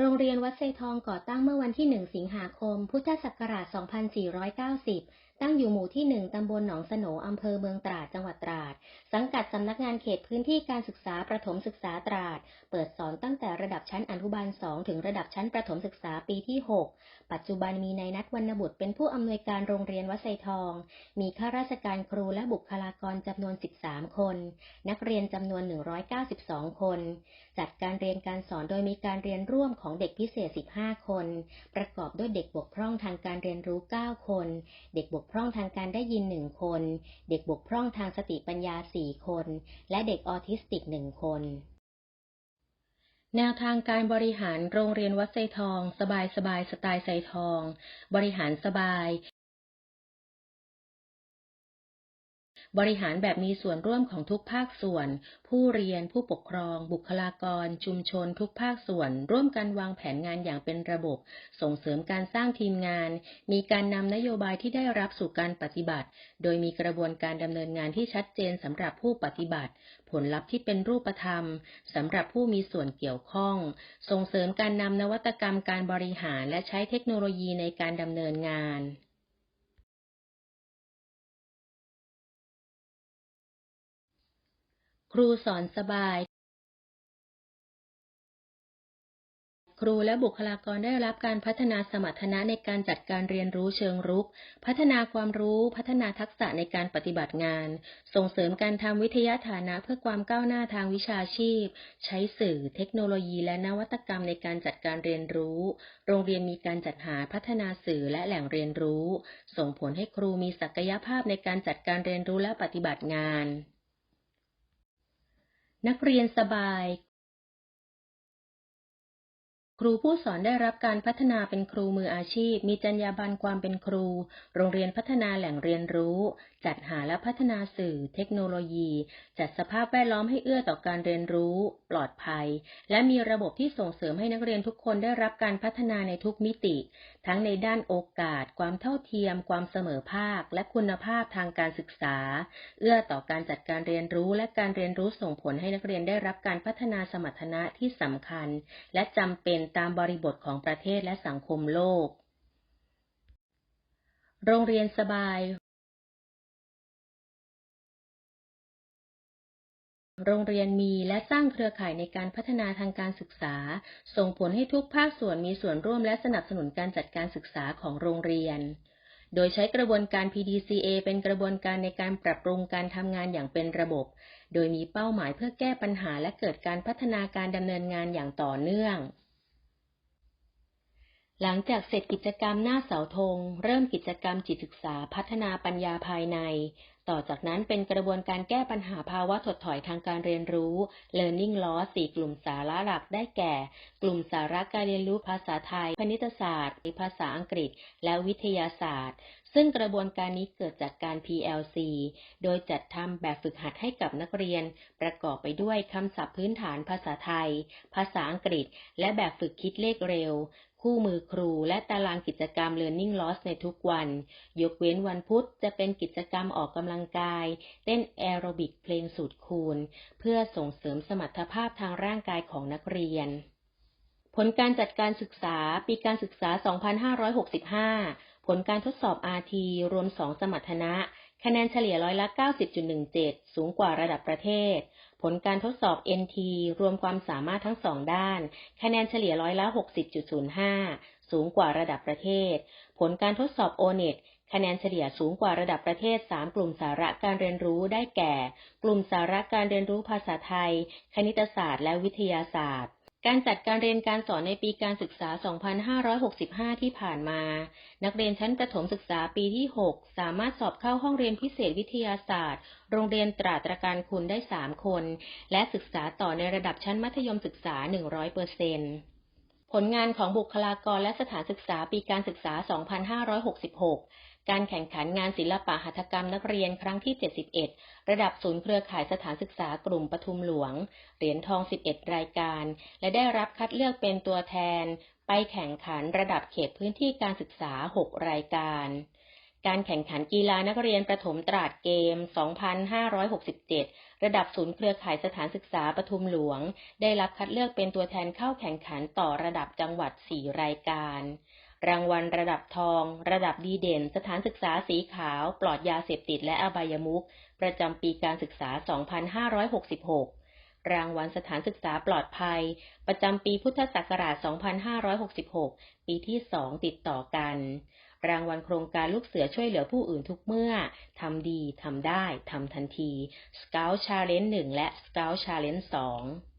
โรงเรียนวัดไซทองก่อตั้งเมื่อวันที่ 1 สิงหาคม พุทธศักราช 2490 ตั้งอยู่หมู่ที่ 1 ตำบลหนองสโหนอำเภอเมืองตราด จังหวัดตราด สังกัดสำนักงานเขตพื้นที่การศึกษาประถมศึกษาตราด เปิดสอนตั้งแต่ระดับชั้นอนุบาล 2 ถึงระดับชั้นประถมศึกษาปีที่ 6 ปัจจุบันมีนายนัทวรรณบุตรเป็นผู้อำนวยการโรงเรียนวัดไซทอง มีข้าราชการครูและบุคลากรจำนวน 13 คน นักเรียนจำนวน 192 คน จัดการเรียนการสอนโดยมีการเรียนร่วมของเด็กพิเศษ 15 คน ประกอบด้วยเด็กบกพร่องทางการเรียนรู้ 9 คน เด็กบกพร่องทางการได้ยิน 1 คน เด็กบกพร่องทางสติปัญญา 4 คน และเด็กออทิสติก 1 คนแนวทางการบริหารโรงเรียนวัดไซทอง สบายสบายสไตล์ไซทอง บริหารสบาย บริหารแบบมีส่วนร่วมของทุกภาคส่วน ผู้เรียน ผู้ปกครอง บุคลากร ชุมชน ทุกภาคส่วน ร่วมกันวางแผนงานอย่างเป็นระบบ ส่งเสริมการสร้างทีมงาน มีการนำนโยบายที่ได้รับสู่การปฏิบัติ โดยมีกระบวนการดำเนินงานที่ชัดเจนสำหรับผู้ปฏิบัติ ผลลัพธ์ที่เป็นรูปธรรมสำหรับผู้มีส่วนเกี่ยวข้อง ส่งเสริมการนำนวัตกรรมการบริหารและใช้เทคโนโลยีในการดำเนินงาน รูสอนสบาย ครูและบุคลากรได้รับการพัฒนาสมรรถนะในการจัดการเรียนรู้เชิงรุก พัฒนาความรู้ พัฒนาทักษะในการปฏิบัติงาน ส่งเสริมการทำวิทยาฐานะเพื่อความก้าวหน้าทางวิชาชีพ ใช้สื่อ เทคโนโลยี และนวัตกรรมในการจัดการเรียนรู้ โรงเรียนมีการจัดหาพัฒนาสื่อและแหล่งเรียนรู้ ส่งผลให้ครูมีศักยภาพในการจัดการเรียนรู้และปฏิบัติงาน นักเรียนสบาย ครูผู้สอนได้รับการพัฒนาเป็นครูมืออาชีพ มีจรรยาบรรณความเป็นครู โรงเรียนพัฒนาแหล่งเรียนรู้ จัดหาและพัฒนาสื่อ เทคโนโลยี จัดสภาพแวดล้อมให้เอื้อต่อการเรียนรู้ ปลอดภัย และมีระบบที่ส่งเสริมให้นักเรียนทุกคนได้รับการพัฒนาในทุกมิติ ทั้งในด้านโอกาส ความเท่าเทียม ความเสมอภาค และคุณภาพทางการศึกษา เอื้อต่อการจัดการเรียนรู้และการเรียนรู้ส่งผลให้นักเรียนได้รับการพัฒนาสมรรถนะที่สำคัญ และจำเป็นตามบริบทของประเทศและสังคมโลก โรงเรียนสบาย โรงเรียนมีและสร้างเครือข่ายในการพัฒนาทางการศึกษา ส่งผลให้ทุกภาคส่วนมีส่วนร่วมและสนับสนุนการจัดการศึกษาของโรงเรียนโดยใช้กระบวนการ PDCA เป็นกระบวนการในการปรับปรุงการทำงานอย่างเป็นระบบ โดยมีเป้าหมายเพื่อแก้ปัญหาและเกิดการพัฒนาการดำเนินงานอย่างต่อเนื่อง หลังจากเสร็จกิจกรรมหน้าเสาธง เริ่มกิจกรรมจิตศึกษาพัฒนาปัญญาภายใน ต่อจากนั้นเป็นกระบวนการแก้ปัญหาภาวะถดถอยทางการเรียนรู้ Learning Loss 4 กลุ่มสาระหลักได้แก่ กลุ่มสาระการเรียนรู้ภาษาไทย คณิตศาสตร์ภาษาอังกฤษ และวิทยาศาสตร์ ซึ่งกระบวนการนี้เกิดจากการ PLC โดยจัดทำแบบฝึกหัดให้กับนักเรียน ประกอบไปด้วยคำศัพท์พื้นฐานภาษาไทย ภาษาอังกฤษ และแบบฝึกคิดเลขเร็วคู่มือครูและตารางกิจกรรม Learning Loss ในทุกวัน ยกเว้นวันพุธจะเป็นกิจกรรมออกกำลังกาย เต้นแอโรบิกเพลงสูตรคูณ เพื่อส่งเสริมสมรรถภาพทางร่างกายของนักเรียน ผลการจัดการศึกษาปีการศึกษา 2565 ผลการทดสอบ RT รวม 2 สมรรถนะคะแนนเฉลี่ยร้อยละ 90.17 สูงกว่าระดับประเทศ ผลการทดสอบ NT รวมความสามารถทั้งสองด้าน คะแนนเฉลี่ยร้อยละ 60.05 สูงกว่าระดับประเทศ ผลการทดสอบ ONET คะแนนเฉลี่ยสูงกว่าระดับประเทศ 3 กลุ่มสาระการเรียนรู้ได้แก่ กลุ่มสาระการเรียนรู้ภาษาไทย คณิตศาสตร์ และวิทยาศาสตร์ การจัดการเรียนการสอนในปีการศึกษา 2565 ที่ผ่านมา นักเรียนชั้นประถมศึกษาปีที่ 6 สามารถสอบเข้าห้องเรียนพิเศษวิทยาศาสตร์ โรงเรียนตราตรการคุณได้ 3 คน และศึกษาต่อในระดับชั้นมัธยมศึกษา 100เปอร์เซ็นต์ผลงานของบุคลากรและสถานศึกษาปีการศึกษา 2566 การแข่งขันงานศิลปะหัตถกรรมนักเรียนครั้งที่ 71 ระดับศูนย์เครือข่ายสถานศึกษากลุ่มปทุมหลวง เหรียญทอง 11 รายการ และได้รับคัดเลือกเป็นตัวแทน ไปแข่งขันระดับเขตพื้นที่การศึกษา 6 รายการการแข่งขันกีฬานักเรียนประถมตราดเกม 2567 ระดับศูนย์เครือข่ายสถานศึกษาปทุมหลวง ได้รับคัดเลือกเป็นตัวแทนเข้าแข่งขันต่อระดับจังหวัด 4 รายการ รางวัลระดับทอง ระดับดีเด่น สถานศึกษาสีขาว ปลอดยาเสพติดและอบายมุขประจำปีการศึกษา 2566 รางวัลสถานศึกษาปลอดภัย ประจำปีพุทธศักราช 2566 ปีที่ 2 ติดต่อกัน รางวัลโครงการลูกเสือช่วยเหลือผู้อื่นทุกเมื่อ ทำดี ทำได้ ทำทันที Scout Challenge 1 และ Scout Challenge 2